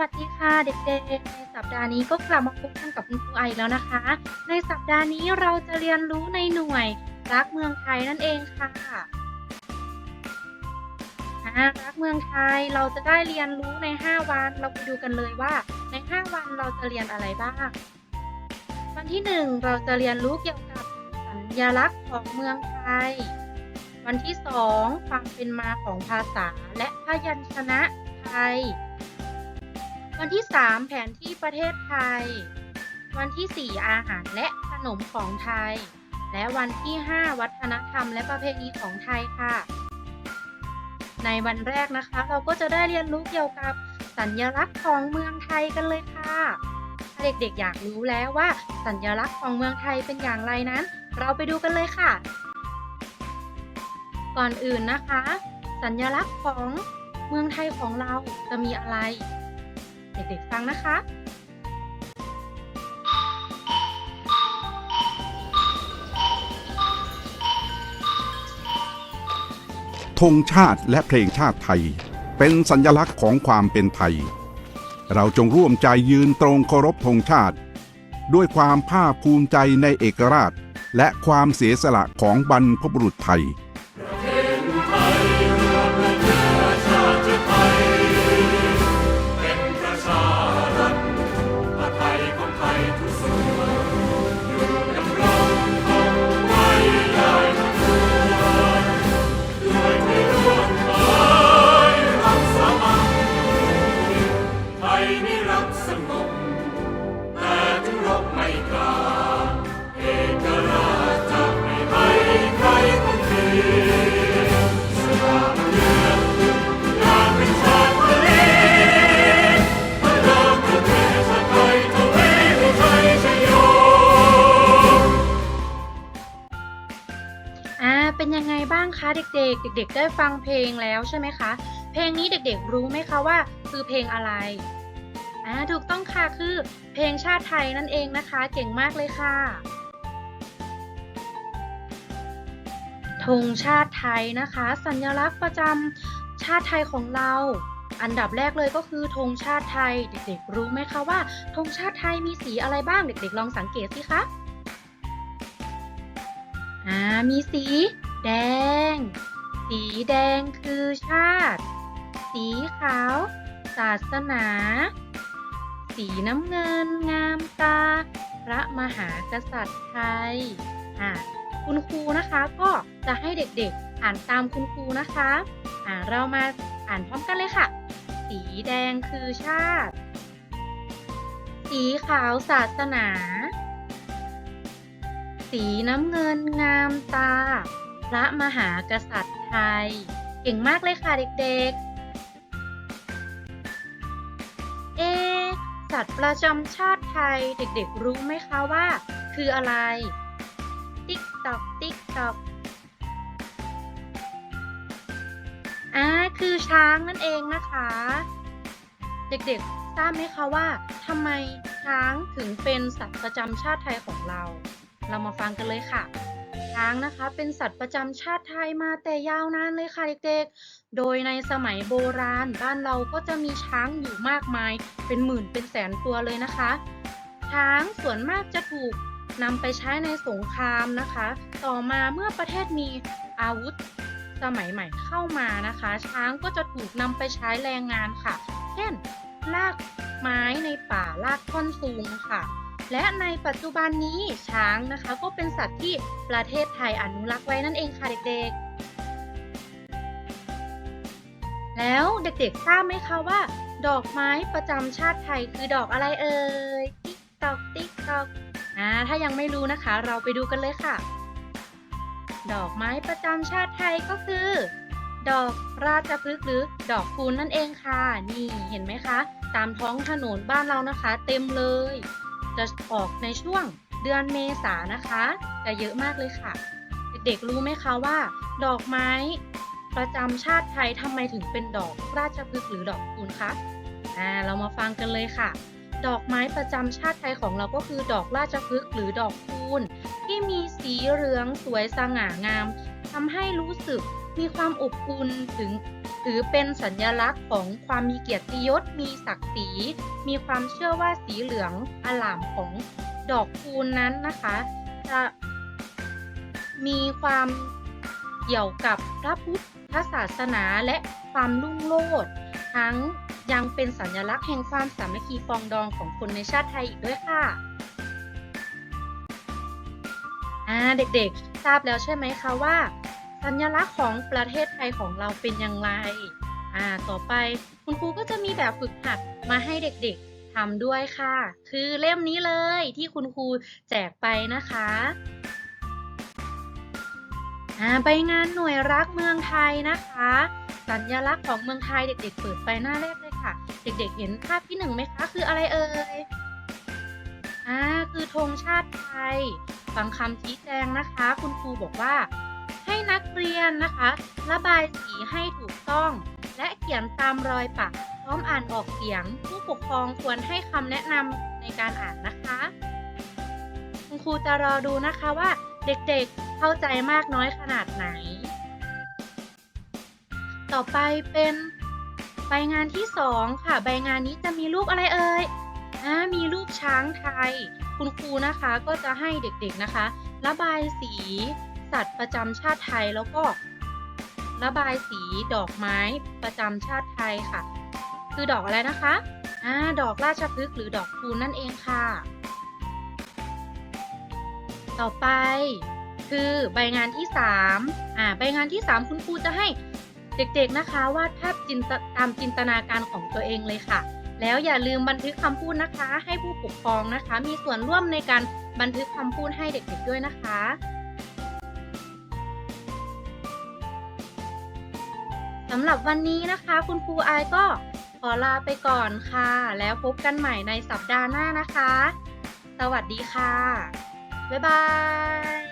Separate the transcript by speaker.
Speaker 1: วัสดีค่ะเด็กๆ ในสัปดาห์นี้ก็กลับมาพบกันกับคุณครูไออีกแล้วนะคะ ในสัปดาห์นี้เราจะเรียนรู้ในหน่วยรักเมืองไทยนั่นเองค่ะรักเมืองไทยเราจะได้เรียนรู้ใน 5 วัน เราไปดูกันเลยว่า ใน 5 วันเราจะเรียนอะไรบ้าง วันที่ 1 เราจะเรียนรู้เกี่ยวกับสัญลักษณ์ของเมืองไทย วันที่ 2 ความเป็นมาของภาษาและพยัญชนะไทย วันที่ 3 แผนที่ประเทศไทย วันที่ 4 อาหารและขนมของไทย และวันที่ 5 วัฒนธรรมและประเพณีของไทยค่ะ ในวันแรกนะคะ เราก็จะได้เรียนรู้เกี่ยวกับสัญลักษณ์ของเมืองไทยกันเลยค่ะ ถ้าเด็กๆ อยากรู้แล้วว่า สัญลักษณ์ของเมืองไทยเป็นอย่างไรนั้น เราไปดูกันเลยค่ะ ก่อนอื่นนะคะ สัญลักษณ์ของเมืองไทยของเราจะมีอะไร เด็กๆฟังนะคะ
Speaker 2: ธงชาติและเพลงชาติไทย เป็นสัญลักษณ์ของความเป็นไทย เราจงร่วมใจยืนตรงเคารพธงชาติ ด้วยความภาคภูมิใจในเอกราช และความเสียสละของบรรพบุรุษไทย
Speaker 3: ด็ก
Speaker 1: ๆเด็กได้ฟังเพลงแล้วใช่ไหมคะ เพลงนี้เด็กๆรู้ไหมคะว่า คือเพลงอะไรอ่าถูกต้องค่ะคือเพลงชาติไทยนั่นเองนะคะ เก่งมากเลยค่ะธงชาติไทยนะคะ สัญลักษณ์ประจำชาติไทยของเรา อันดับแรกเลยก็คือธงชาติไทย เด็กๆ รู้ไหมคะว่าธงชาติไทยมีสีอะไรบ้างเด็กๆ ลองสังเกตสิคะอ่ามีสี แดง สีแดงคือชาติ สีขาว ศาสนา สีน้ำเงินงามตา พระมหากษัตริย์ไทยอ่าคุณครูนะคะก็จะให้เด็กๆ อ่านตามคุณครูนะคะอ่าเรามาอ่านพร้อมกันเลยค่ะ สีแดงคือชาติ สีขาวศาสนา สีน้ำเงินงามตา พระมหากษัตริย์ไทย เก่งมากเลยค่ะเด็กๆ เอ สัตว์ประจำชาติไทยเด็กๆ รู้ไหมคะว่า คืออะไร ติ๊กตอกติ๊กตอกอ่าคือช้างนั่นเองนะคะ เด็กๆทราบไหมคะว่าทำไมช้างถึงเป็นสัตว์ประจำชาติไทยของเรา เรามาฟังกันเลยค่ะ ช้างนะคะ เป็นสัตว์ประจำชาติไทยมาแต่ยาวนานเลยค่ะเด็กๆ โดยในสมัยโบราณบ้านเราก็จะมีช้างอยู่มากมาย เป็นหมื่นเป็นแสนตัวเลยนะคะ ช้างส่วนมากจะถูกนำไปใช้ในสงครามนะคะ ต่อมาเมื่อประเทศมีอาวุธสมัยใหม่เข้ามานะคะ ช้างก็จะถูกนำไปใช้แรงงานค่ะ เช่นลากไม้ในป่าลากท่อนสูงค่ะ และในปัจจุบันนี้ช้างนะคะก็เป็นสัตว์ที่ประเทศไทยอนุรักษ์ไว้นั่นเองค่ะเด็กๆ แล้วเด็กๆทราบไหมคะว่า ดอกไม้ประจำชาติไทยคือดอกอะไรเอ่ยติ๊กตอกติ๊กตอกอ่าถ้ายังไม่รู้นะคะ เราไปดูกันเลยค่ะ ดอกไม้ประจำชาติไทยก็คือ ดอกราชพฤกษ์หรือดอกคูณนั่นเองค่ะ นี่เห็นไหมคะ ตามท้องถนนบ้านเรานะคะ เต็มเลย จะออกในช่วงเดือนเมษานะคะ จะเยอะมากเลยค่ะ เด็กๆรู้ไหมคะว่า ดอกไม้ประจำชาติไทยทำไมถึงเป็นดอกราชพฤกษ์หรือดอกคูณคะอ่าเรามาฟังกันเลยค่ะ ดอกไม้ประจำชาติไทยของเราก็คือดอกราชพฤกษ์หรือดอกคูณที่มีสีเหลืองสวยสง่างาม ทำให้รู้สึกมีความอบอุ่นถึงถือเป็นสัญลักษณ์ของความมีเกียรติยศ มีศักดิ์ศรี มีความเชื่อว่าสีเหลืองอลามของดอกคูณนั้นนะคะ จะมีความเกี่ยวกับพระพุทธศาสนาและความรุ่งโรจน์ทั้งยังเป็นสัญลักษณ์แห่งความสามัคคีปองดองของคนในชาติไทยอีกด้วยค่ะ อ่าเด็กๆ ทราบแล้วใช่ไหมคะว่า สัญลักษณ์ของประเทศไทยของเราเป็นอย่างไร อ่า ต่อไปคุณครูก็จะมีแบบฝึกหัดมาให้เด็กๆทำด้วยค่ะ คือเล่มนี้เลยที่คุณครูแจกไปนะคะอ่าใบงานหน่วยรักเมืองไทยนะคะ สัญลักษณ์ของเมืองไทยเด็ก ๆ เปิดไปหน้าแรกเลยค่ะ เด็กๆ เห็นภาพที่หนึ่งไหมคะ คืออะไรเอ่ยอ่าคือธงชาติไทย ฟังคำชี้แจงนะคะ คุณครูบอกว่า ให้นักเรียนนะคะ ระบายสีให้ถูกต้อง และเขียนตามรอยปักพร้อมอ่านออกเสียง ผู้ปกครองควรให้คำแนะนำในการอ่านนะคะ คุณครูจะรอดูนะคะว่าเด็กๆเข้าใจมากน้อยขนาดไหน ต่อไปเป็นใบงานที่สองค่ะ ใบงานนี้จะมีรูปอะไรเอ่ย อ่ามีรูปช้างไทย คุณครูนะคะก็จะให้เด็กๆนะคะ ระบายสีสัตว์ประจำชาติไทยแล้วก็ ระบายสีดอกไม้ประจำชาติไทยค่ะ คือดอกอะไรนะคะอ่าดอกราชพฤกษ์หรือดอกคูณนั่นเองค่ะ ต่อไปคือใบงานที่3อ่าใบงานที่ 3 คุณครูจะให้เด็กๆนะคะวาดภาพจินตตามจินตนาการของตัวเองเลยค่ะ แล้วอย่าลืมบันทึกคำพูดนะคะ ให้ผู้ปกครองนะคะ มีส่วนร่วมในการบันทึกคำพูดให้เด็กๆด้วยนะคะสำหรับวันนี้นะคะ คุณครูอายก็ขอลาไปก่อนค่ะ แล้วพบกันใหม่ในสัปดาห์หน้านะคะ สวัสดีค่ะ บ๊ายบาย